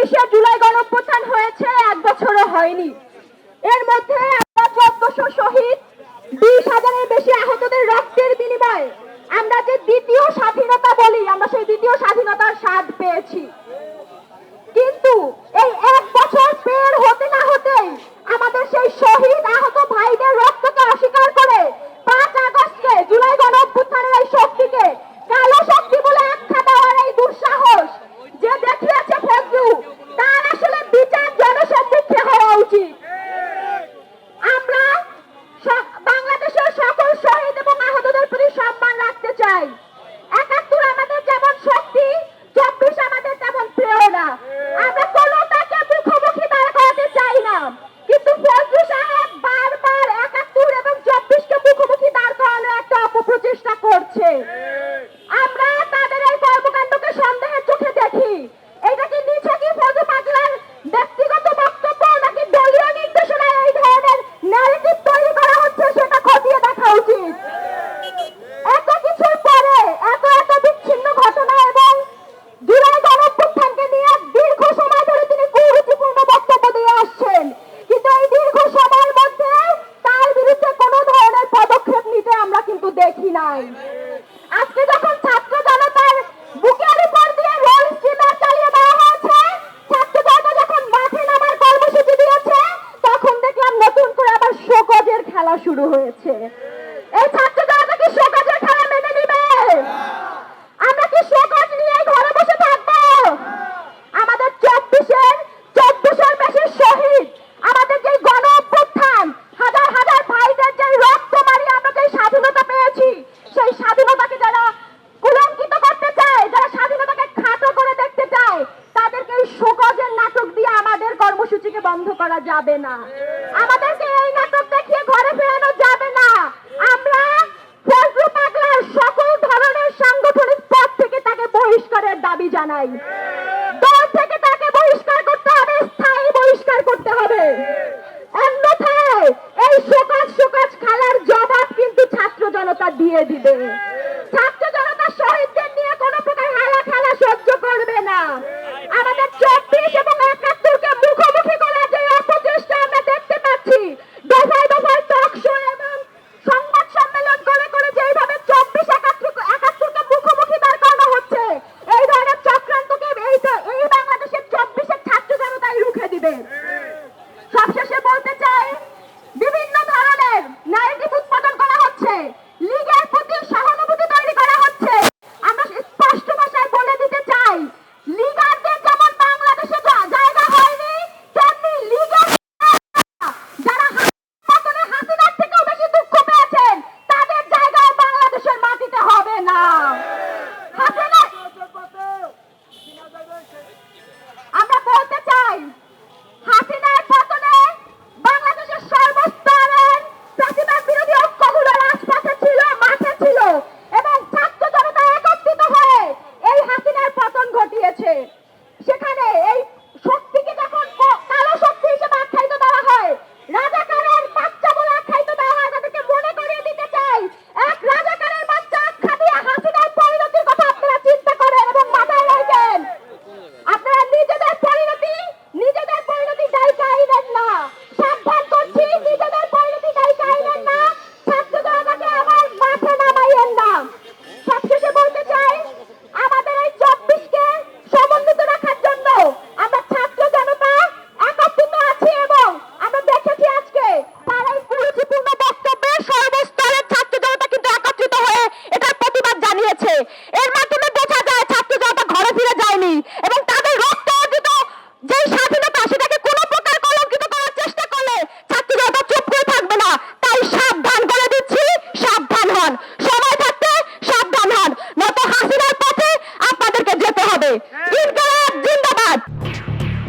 ছাব্বিশে জুলাই গণপ্রথান হয়েছে, এক বছরও হয়নি। এর মধ্যে আমরা চোদ্দশো শহীদ, বিশ হাজারের বেশি আহতদের রক্তের বিনিময়ে আমরা যে দ্বিতীয় স্বাধীনতা বলি, আমরা সেই দ্বিতীয় স্বাধীন হচ্ছে। আমরা তাদের এই কর্মকাণ্ডকে সন্দেহের চোখে দেখি। এটা কি নিছকই ফজু পাগলার ব্যক্তিগত বক্তব্য নাকি দলীয় নির্দেশনায় এই ধরনের ন্যারেটিভ তৈরি করা হচ্ছে সেটা খতিয়ে দেখা উচিত? এত কিছুর পরে এত এত বিচ্ছিন্ন ঘটনা এবং নিয়ে দীর্ঘ সময় ধরে তিনি কুরুচিপূর্ণ বক্তব্য দিয়ে আসছেন। কিন্তু এই দীর্ঘ সময়ের মধ্যে তার বিরুদ্ধে কোনো ধরনের পদক্ষেপ নিতে আমরা কিন্তু দেখি নাই। আজকে যখন ছাত্র বুকের উপর দিয়ে রোল স্টিমার চালিয়ে দেওয়া হয়েছে, ছাত্র যখন মাঠে নামার কর্মসূচি দিয়েছে, তখন দেখলাম নতুন করে আবার শোকজের খেলা শুরু হয়েছে। এই করা যাবে না। আমাদেরকে এই নাটক দেখিয়ে ঘরে ফেরানো যাবে না। আমরা ফজলু পাগলার সকল ধরনের সাংগঠনিক পদ থেকে তাকে বহিষ্কারের দাবি জানাই। দল থেকে তাকে বহিষ্কার করতে হবে, স্থায়ী বহিষ্কার করতে হবে। অন্যথায় এই খেলার জবাব কিন্তু ছাত্র জনতা দিয়ে দিবে। ছাত্র জনতা শহীদদের নিয়ে কোনো প্রকার হারা খেলা সহ্য করবে না। আমাদের চব্বিশ এবং